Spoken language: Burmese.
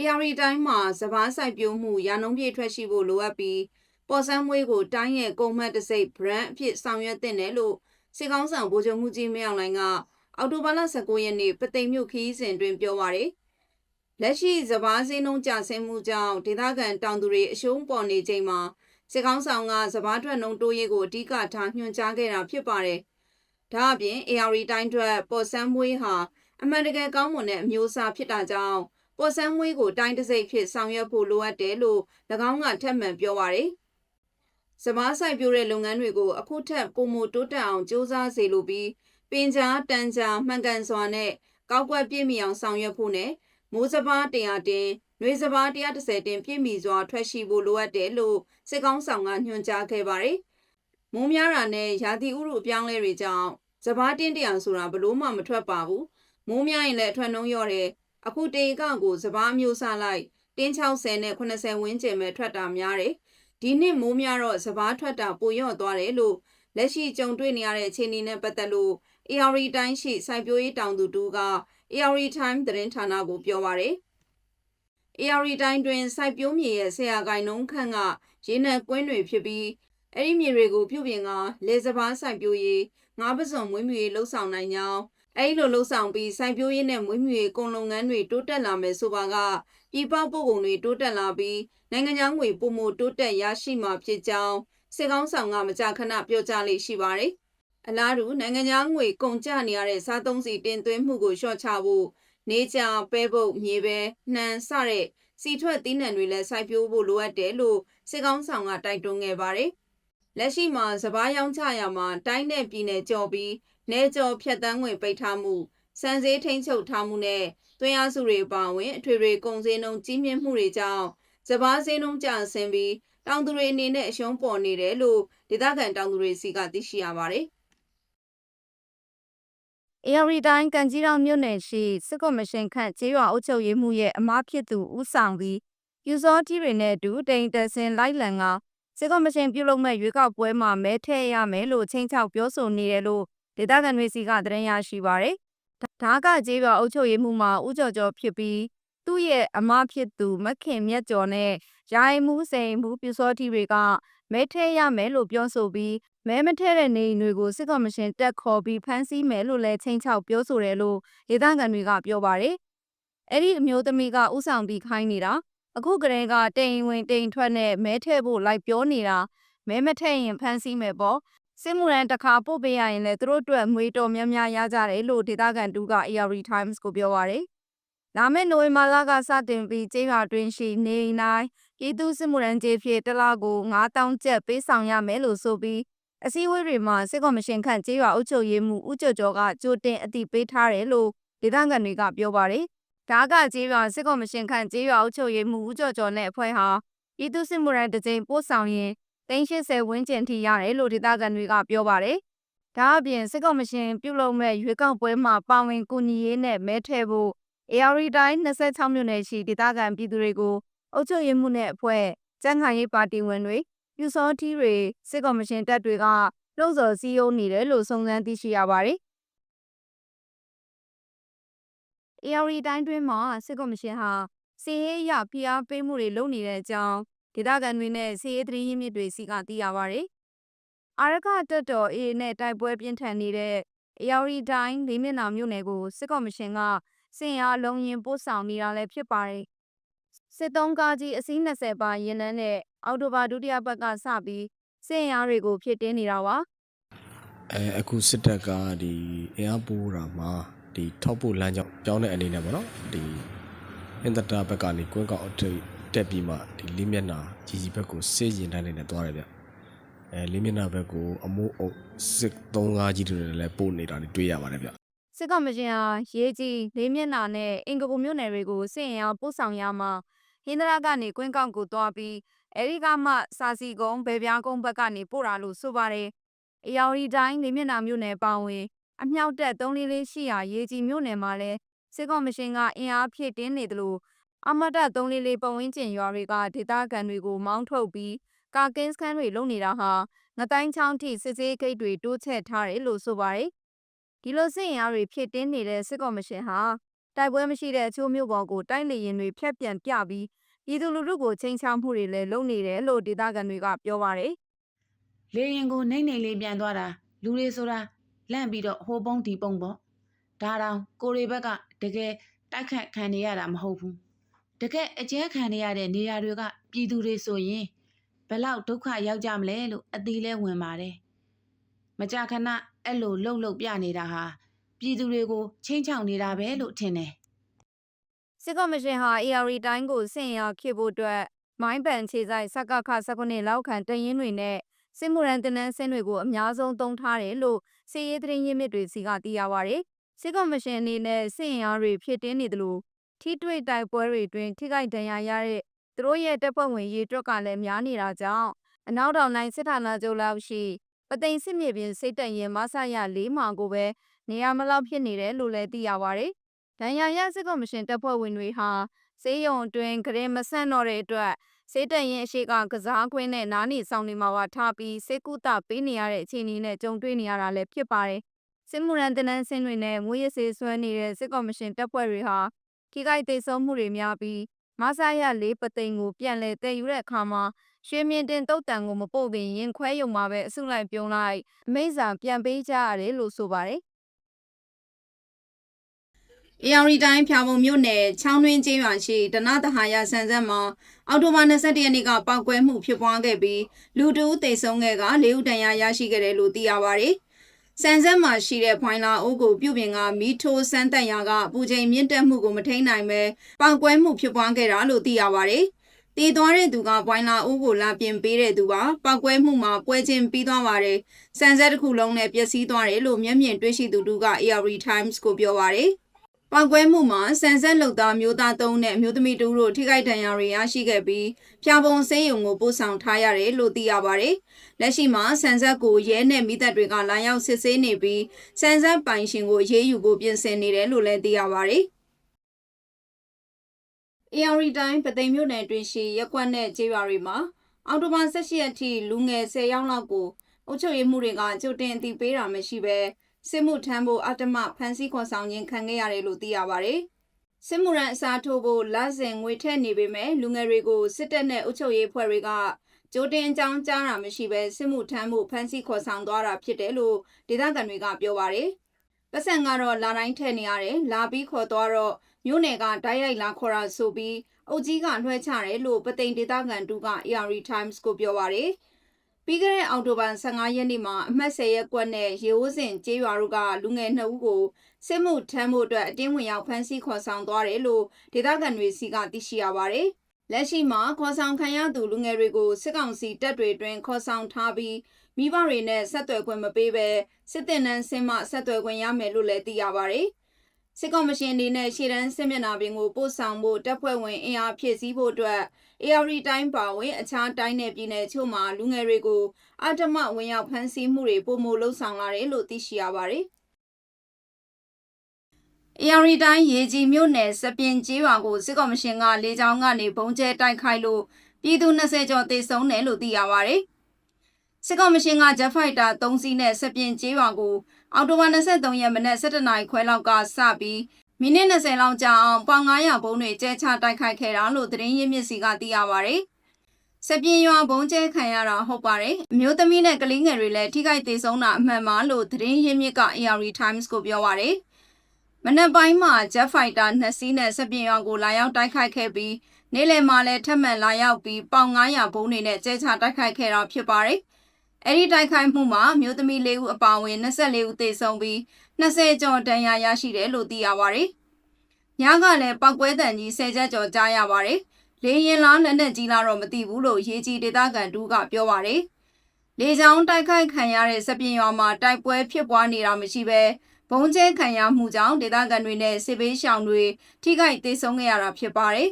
AR တိုင်းမှာစပားစိုက်ပျိုးမှုရာနှုန်းပြည့်ထွက်ရှိဖို့လိုအပ်ပြီးပေါ်ဆန်းမွေးကိုတိုင်းရဲ့ကုန်မှတ်တစ်စိတ် brand အဖြစ်ဆောင်ရွက်တင်တယ်လို့စေကောင်းဆောင်ဗိုလ်ချုပ်မှုကြီးမင်းအောင်လှိုင်ကအောက်တိုဘာလ19ရက်နေ့ပသိမ်မြို့ခီးစဉ်တွင်ပြောပါရယ်လက်ရှိစပားစင်းနှုန်းကျဆင်းမှုကြောင့်ဒေသခံတောင်သူတွေအရှုံးပေါ်နေချိန်မှာစေကောင်းဆောင်ကစပားထွက်နှုန်းတိုးရေးကိုအဓိကထားညွှန်ကြားခဲ့တာဖြစ်ပါတယ်ဒါအပြင် AR တိုင်းထွက်ပေါ်ဆန်းမွေးဟာအမှန်တကယ်ကောင်းမွန်တဲ့အမျိုးအစားဖြစ်တာကြောင့် ပေါ်ဆန်းမွေးကိုတိုင်းတစ်စိတ်ဖြစ်ဆောင်ရွက်ဖို့လိုအပ်တယ်လို့၎င်းကထပ်မံပြောပါရယ်စပားဆိုင်ပြိုးတဲ့လုပ်ငန်းတွေကိုအခုထက်ပုံမတိုးတက်အောင်စ조사စေလိုပြီးပင်ကြားတန်ကြားမှန်ကန်စွာနဲ့ကောက်ကွက်ပြည့်မီအောင်ဆောင်ရွက်ဖို့နဲ့မိုးစပား100တင်၊နှွေစပား130တင်ပြည့်မီစွာထွက်ရှိဖို့လိုအပ်တယ်လို့စစ်ကောင်းဆောင်ကညွှန်ကြားခဲ့ပါတယ်။မိုးများတာနဲ့ရာသီဥတုအပြောင်းလဲတွေကြောင့်စပားတင်းတရာဆိုတာဘလို့မှမထွက်ပါဘူး။မိုးများရင်လည်းအထွက်နှုံးလျော့တယ်။ အခုတေကကိုစပားမျိုးစားလိုက်တင်း60နဲ့80ဝန်းကျင်ပဲထွက်တာများတယ်။ဒီနှစ်မိုးများတော့စပားထွက်တာပိုလျော့သွားတယ်လို့လက်ရှိကြုံတွေ့နေရတဲ့အခြေအနေနဲ့ပတ်သက်လို့ AR တိုင်းရှိစိုက်ပျိုးရေးတောင်သူတူက AR Time သတင်းဌာနကိုပြောပါရယ် AR တိုင်းတွင်စိုက်ပျိုးမြေရဲ့ဆရာကိုင်နှုန်းခန့်ကရေနံကွင်းတွေဖြစ်ပြီးအဲ့ဒီမြေတွေကိုပြုပြင်ကလေစပားစိုက်ပျိုးရေးငါးပစုံမွေးမြူရေးလှုပ်ဆောင်နိုင်ကြောင်း အဲ့လိုလှုပ်ဆောင်ပြီးစိုက်ပျိုးရေးနဲ့မွေးမြူရေးကုန်လုပ်ငန်းတွေတိုးတက်လာမယ်ဆိုပါကပြည်ပပို့ကုန်တွေတိုးတက်လာပြီးနိုင်ငံခြားငွေပုံမတိုးတက်ရရှိမှာဖြစ်ကြောင်းစေကောင်းဆောင်ကမကြာခဏပြောကြားလေးရှိပါတယ်။အလားတူနိုင်ငံခြားငွေကုန်ကျနေရတဲ့စားသုံးစီတင်သွင်းမှုကိုလျှော့ချဖို့နေကြပဲပုတ်မြေပဲနှံစတဲ့စီထွက်သီးနှံတွေလည်းစိုက်ပျိုးဖို့လိုအပ်တယ်လို့စေကောင်းဆောင်ကတိုက်တွန်းခဲ့ပါတယ်။လက်ရှိမှာစပားရောင်းချရာမှာတိုင်းနယ်ပြည်နယ်ကြော်ပြီး နေကြော်ဖြတ်တန်းငွေပိတ်ထားမှုစံစည်းထိန်းချုပ်ထားမှုနဲ့သွင်းအားစုတွေပါဝင်အထွေထွေကုန်စည်နှုန်းကြီးမြင့်မှုတွေကြောင့်စပားစည်းနှုန်းကျဆင်းပြီးတောင်သူတွေအနေနဲ့အရှုံးပေါ်နေတယ်လို့ဒေသခံတောင်သူတွေစီကသိရှိရပါတယ်။ AR တိုင်းကန်ကြီးတောင်မြို့နယ်ရှိစစ်ကော်မရှင်ခန့်ကျေးရွာအုပ်ချုပ်ရေးမှုရဲ့အမားဖြစ်သူဦးဆောင်ပြီးယူစောတီတွေနဲ့အတူတိန်တဆင်လိုက်လံကစစ်ကော်မရှင်ပြုလုပ်မဲ့ရွေးကောက်ပွဲမှာမဲထည့်ရမယ်လို့ချင်းချောက်ပြောဆိုနေတယ်လို့ ဒေသခံတွေစီကသတင်းရရှိပါရယ်။ဒါကကျေးရွာအုပ်ချုပ်ရေးမှုမှာဦးကျော်ကျော်ဖြစ်ပြီးသူ့ရဲ့အမဖြစ်သူမခင်မြတ်ကျော်နဲ့ရိုင်မှုစိန်မှုပြူစောတီတွေကမဲထည့်ရမယ်လို့ပြောဆိုပြီးမဲမထည့်တဲ့နေအိမ်တွေကိုစစ်ကော်မရှင်တက်ခေါ်ပြီးဖမ်းဆီးမယ်လို့လည်းချင်းချောက်ပြောဆိုတယ်လို့ဒေသခံတွေကပြောပါတယ်။အဲ့ဒီအမျိုးသမီးကဥဆောင်ပြီးခိုင်းနေတာအခုကလေးကတိမ်ဝင်တိမ်ထွက်နဲ့မဲထည့်ဖို့လိုက်ပြောနေတာမဲမထည့်ရင်ဖမ်းဆီးမယ်ပေါ့ စစ်မှုရန်တစ်ခါပို့ပေးရရင်လည်းသူတို့အတွက်ငွေတော်များများရကြတယ်လို့ဒေသခံတူက AR Times ကိုပြောပါရယ်လာမယ့်နိုဝင်ဘာလကစတင်ပြီးကျေးရွာတွင်ရှိနေအိမ်တိုင်းပြည်သူစစ်မှုရန်ကျေးဖြစ်တစ်လကို9000ကျပ်ပေးဆောင်ရမယ်လို့ဆိုပြီးအစည်းအဝေးတွေမှာစစ်ကော်မရှင်ခန့်ကျေးရွာအုပ်ချုပ်ရေးမှူးဦးကျော်ကျော်ကကြိုတင်အသိပေးထားတယ်လို့ဒေသခံတွေကပြောပါတယ်။ဒါကကျေးရွာစစ်ကော်မရှင်ခန့်ကျေးရွာအုပ်ချုပ်ရေးမှူးဦးကျော်ကျော်နဲ့အဖွဲ့ဟာပြည်သူစစ်မှုရန်တကြိမ်ပို့ဆောင်ရင် 380ဝန်းကျင်ထိရတယ်လို့ဒေသခံတွေကပြောပါတယ်။ဒါအပြင်စစ်ကော်မရှင်ပြုလုပ်မဲ့ရွေးကောက်ပွဲမှာပါဝင်ကူညီရေးနဲ့မဲထည့်ဖို့ AR တိုင်း26မြို့နယ်ရှိဒေသခံပြည်သူတွေကိုအုပ်ချုပ်ရေးမှုနဲ့အဖွဲ့စံခိုင်ရေးပါတီဝင်တွေပြူစောထီးတွေစစ်ကော်မရှင်တပ်တွေကလှုပ်ဆော်စည်းရုံးနေတယ်လို့စုံစမ်းသိရှိရပါတယ်။ AR တိုင်းတွင်းမှာစစ်ကော်မရှင်ဟာစီးရေးရဖိအားပေးမှုတွေလုပ်နေတဲ့အကြောင်း ဒေသခံတွေနဲ့စီးရေးသတင်းရင်းမြစ်တွေစီကသိရပါတယ်။အာရခတက်တော် A နဲ့တိုက်ပွဲပြင်းထန်နေတဲ့ AR တိုင်းလေးမျက်နှာမြို့နယ်ကိုစစ်ကော်မရှင်ကစင်အားလုံးရင်ပို့ဆောင်နေတာလည်းဖြစ်ပါတယ်။စစ်သုံးကားကြီးအစီး20ပါရင်နှန်းနဲ့အော်တိုဘာဒုတိယပတ်ကစပြီးစင်အားတွေကိုဖြစ်တင်းနေတာပါအဲအခုစစ်တပ်ကဒီအင်အားပိုးတာမှာဒီထောက်ပို့လမ်းကြောင်းပြောင်းတဲ့အနေနဲ့ပေါ့နော်ဒီအင်တာတာဘက်ကနေကွင်းကောက်အထိပ် တက်ပြီးမှဒီလေးမျက်နှာကြီးကြီးဘက်ကိုစေးရင်တန်းနေနဲ့သွားတယ်ဗျအဲလေးမျက်နှာဘက်ကိုအမိုးအုပ်စစ်သုံးကားကြီးတွေလည်းပို့နေတာတွေ့ရပါတယ်ဗျစစ်ကော်မရှင်ဟာရေးကြီးလေးမျက်နှာနဲ့အင်္ဂပူမြို့နယ်တွေကိုစင်အားပို့ဆောင်ရမှာဟင်္ဒရာကနေကွင်းကောက်ကိုသွားပြီးအဲဒီကမှစာစီကုန်းဗေပြားကုန်းဘက်ကနေပို့တာလို့ဆိုပါတယ်။အယော်ရီတိုင်းလေးမျက်နှာမြို့နယ်ပေါဝင်အမြောက်တက်344ရှိရာရေးကြီးမြို့နယ်မှာလဲစစ်ကော်မရှင်ကအင်အားဖြည့်တင်းနေတယ်လို့ အမတ်တ344ပတ်ဝန်းကျင်ရွာတွေကဒေသခံတွေကိုမောင်းထုတ်ပြီးကာကင်းစခန်းတွေလုပ်နေတာဟာငတိုင်းချောင်းထိစစ်စေးဂိတ်တွေတိုးချဲ့ထားတယ်လို့ဆိုပါတယ်။ဒီလိုစစ်အင်အားတွေဖြစ်တင်းနေတဲ့စစ်ကော်မရှင်ဟာတတိုက်ပွဲမရှိတဲ့အချို့မြို့ပေါ်ကိုတိုက်လေရင်တွေဖျက်ပြန်ပြပြီးပြည်သူလူထုကိုချိန်ချောက်မှုတွေလည်းလုပ်နေတယ်လို့ဒေသခံတွေကပြောပါတယ်လေရင်ကိုနှိမ့်နှိမ့်လေးပြန်သွားတာလူတွေဆိုတာလန့်ပြီးတော့ဟိုပုံးဒီပုံးပေါ့ဒါတောင်ကိုရီဘက်ကတကယ်တိုက်ခတ်ခံနေရတာမဟုတ်ဘူး တကယ်အကျဲခံနေရတဲ့နေရာတွေကပြည်သူတွေဆိုရင်ဘယ်လောက်ဒုက္ခရောက်ကြမလဲလို့အသီးလဲဝင်ပါတယ်မကြခဏအဲ့လိုလှုပ်လှုပ်ပြနေတာဟာပြည်သူတွေကိုချင်းချောင်နေတာပဲလို့ထင်တယ်စစ်ကော်မရှင်ဟာ AR တိုင်းကိုစင်ရဖြစ်ဖို့အတွက်မိုင်းပန်ခြေဆိုင်စကခ19လောက်ခံတရင်တွေနဲ့စစ်မှုရန်တနန်းစင်းတွေကိုအများဆုံးသုံးထားတယ်လို့စီရေးသတင်းရင်းမြစ်တွေစီကသိရပါဗျ။စစ်ကော်မရှင်အနေနဲ့စင်ရတွေဖြစ်တင်းနေတယ်လို့ ထိတွေ့တိုက်ပွဲတွေတွင် ထိခိုက်ဒဏ်ရာရတဲ့သူတို့ရဲ့တပ်ဖွဲ့ဝင်ရေးအတွက်ကလည်းများနေတာကြောင့်အနောက်တောင်တိုင်းစစ်ဌာနချုပ်လောက်ရှိ ပသိမ်စစ်မြေပြင်စိတ်တရင်မဆရလေးမှာကိုပဲနေရာမလောက်ဖြစ်နေတယ်လို့လည်းသိရပါဗျ။ဒဏ်ရာရစစ်ကော်မရှင်တပ်ဖွဲ့ဝင်တွေဟာစေးရုံအတွင်းကရင်မဆန့်တော့တဲ့အတွက်စေးတရင်အရှိကကစားခွင်းနဲ့နားနေဆောင်တွေမှာပါထားပြီးစေကုသပေးနေရတဲ့အခြေအနေနဲ့ကြုံတွေ့နေရတာလည်းဖြစ်ပါတယ်။စစ်မှုရန်တနန်းစင်းတွေနဲ့ငွေရစေးဆွဲနေတဲ့စစ်ကော်မရှင်တပ်ဖွဲ့တွေဟာ ခိကိုက်သိမ်းဆုံးမှုတွေများပြီးမဆာရလေးပသိမ်ကိုပြန်လဲတည်ယူတဲ့အခါမှာရွှေမြင့်တင်တုတ်တန်ကိုမပို့ခင်ရင်ခွဲယုံမှာပဲအစုလိုက်ပြုံးလိုက်အမိန့်စာပြန်ပေးကြရတယ်လို့ဆိုပါတယ်။ AR တိုင်းဖြာပုံမြို့နယ်ချောင်းတွင်းကျေးရွာရှိဒနတဟာယဆန်ဆက်မှာအော်တိုဘာ21ရက်နေ့ကပောက်ကွဲမှုဖြစ်ပွားခဲ့ပြီးလူတဦးသေဆုံးခဲ့က၄ဦးဒဏ်ရာရရှိခဲ့တယ်လို့သိရပါဗျ။ဆ န်ဆက်မှာရှိတဲ့ဖွိုင်လာအိုးကိုပြုပြင်ကမီးထိုးစမ်းတက်ရာကပူချိန်မြင့်တက်မှုကိုမထိန်နိုင်ပဲပောက်ကွဲမှုဖြစ်ပွားခဲ့တာလို့သိရပါဗျ။တည်သွားတဲ့သူကပွိုင်လာအိုးကိုလာပြင်ပေးတဲ့သူပါပောက်ကွဲမှုမှာပွဲချင်းပြီးသွားပါတယ်။ဆန်ဆက်တစ်ခုလုံးနဲ့ပျက်စီးသွားတယ်လို့မျက်မြင်တွေ့ရှိသူတို့က AR Times ကိုပြောပါတယ်။ ပောက်ကွဲမှုမှာဆန်ဆက်လုံသားမျိုးသား၃နဲ့အမျိုးသမီးတူတို့ထိခိုက်ဒဏ်ရာတွေရရှိခဲ့ပြီးဖျာပုံဆေးရုံကိုပို့ဆောင်ထားရတယ်လို့သိရပါတယ်။လက်ရှိမှာဆန်ဆက်ကိုရဲနဲ့မိသက်တွေကလာရောက်စစ်ဆေးနေပြီးဆန်ဆက်ပိုင်ရှင်ကိုအေးအေးယူဖို့ပြင်ဆင်နေတယ်လို့လည်းသိရပါတယ်။ AR တိုင်းပသိမ်မြို့နယ်တွင်ရှိရက်ကွက်နဲ့ကျေးရွာတွေမှာအော်တိုဘာ18ရက်ထိလူငယ်10ယောက်လောက်ကိုအုပ်ချုပ်ရေးမှုတွေကကြိုတင်အသိပေးတာမရှိဘဲ စစ်မှုထမ်းဖို့အတ္တမဖမ်းဆီးခေါ်ဆောင်ခြင်းခံခဲ့ရတယ်လို့သိရပါတယ်။စစ်မှုရန်အစားထိုးဖို့လစဉ်ငွေထည့်နေပေမဲ့လူငယ်တွေကိုစစ်တပ်နဲ့အုပ်ချုပ်ရေးဖွဲ့တွေကကြိုတင်အကြောင်းကြားတာမရှိဘဲစစ်မှုထမ်းဖို့ဖမ်းဆီးခေါ်ဆောင်သွားတာဖြစ်တယ်လို့ဒေသခံတွေကပြောပါတယ်။ပတ်စံကတော့လာတိုင်းထည့်နေရတယ်လာပြီးခေါ်သွားတော့မြို့နယ်ကတိုက်ရိုက်လာခေါ်တာဆိုပြီးအုပ်ကြီးကလွှဲချတယ်လို့ပသိမ်ဒေသခံတူက AR Times ကိုပြောပါတယ်။ ပြီးခဲ့တဲ့အောက်တိုဘာ15ရက်နေ့မှာအမှတ်10ရက်ကွက်နဲ့ရေအိုးစင်ကျေးရွာတို့ကလူငယ်2ဦးကိုစစ်မှုထမ်းဖို့အတွက်အတင်းဝင်ရောက်ဖမ်းဆီးခေါ်ဆောင်သွားတယ်လို့ဒေသခံတွေစီကသိရှိရပါတယ်။လက်ရှိမှာခေါ်ဆောင်ခံရသူလူငယ်တွေကိုစစ်ကောင်စီတပ်တွေတွင်ခေါ်ဆောင်ထားပြီးမိဘတွေနဲ့ဆက်သွယ်ခွင့်မပေးဘဲစစ်တင်နန်းဆင်းမှဆက်သွယ်ခွင့်ရမယ်လို့လည်းသိရပါတယ်။ စစ်ကော်မရှင်အနေနဲ့ရှေ့တန်းစစ်မျက်နှာပြင်ကိုပို့ဆောင်ဖို့တပ်ဖွဲ့ဝင်အင်အားဖြည့်ဆည်းဖို့အတွက် AR တိုင်းပါဝင်အခြားတိုင်းနယ်ပြည်နယ်ချို့မှာလူငယ်တွေကိုအတ္တမဝင်ရောက်ဖမ်းဆီးမှုတွေပုံမလှုပ်ဆောင်လာတယ်လို့သိရှိရပါတယ်။ AR တိုင်းရေကြီးမြို့နယ်စပင်ကြီးရွာကိုစစ်ကော်မရှင်ကလေကြောင်းကနေဘုံကျဲတိုက်ခိုက်လို့ပြည်သူ20ကျော်သေဆုံးတယ်လို့သိရပါတယ်။စစ်ကော်မရှင်ကဂျက်ဖိုက်တာ3စီးနဲ့စပင်ကြီးရွာကို အော်တိုဘာ23ရက်မနက်7:00နာရီခွဲလောက်ကစပြီးမိနစ်20လောက်ကြာအောင်ပေါင်900ဘုံတွေကျဲချတိုက်ခိုက်ခဲ့တာလို့သတင်းရင်းမြစ်စီကသိရပါတယ်။စပြင်းရွာဘုံကျဲခံရတာဟုတ်ပါတယ်။အမျိုးသမီးနဲ့ကလေးငယ်တွေလည်းထိခိုက်သေးဆုံးတာအမှန်ပါလို့သတင်းရင်းမြစ်က AR Times ကိုပြောပါတယ်။မနက်ပိုင်းမှာ Jet Fighter 2စီးနဲ့စပြင်းရွာကိုလာရောက်တိုက်ခိုက်ခဲ့ပြီးနေ့လယ်မှာလည်းထပ်မံလာရောက်ပြီးပေါင်900ဘုံတွေနဲ့ကျဲချတိုက်ခိုက်ခဲ့တာဖြစ်ပါတယ်။ အဲ့ဒီတိုက်ခိုက်မှုမှာမျိုးသမီး၄ဦးအပါအဝင်24ဦးသေဆုံးပြီး20ကျော်ဒဏ်ရာရရှိတယ်လို့သိရပါတယ်။ညကလည်းပောက်ကွဲတံကြီး10ချက်ကျော်ကြားရပါတယ်။လေရင်လားလက်နဲ့ကြီးလားတော့မသိဘူးလို့ရေကြီးဒေသခံတူကပြောပါတယ်။လေကြောင်းတိုက်ခိုက်ခံရတဲ့စပြင်းရွာမှာတိုက်ပွဲဖြစ်ပွားနေတာမရှိဘဲဘုံကျဲခံရမှုကြောင့်ဒေသခံတွေနဲ့စစ်ဘေးရှောင်တွေထိခိုက်သေးဆုံးခဲ့ရတာဖြစ်ပါတယ်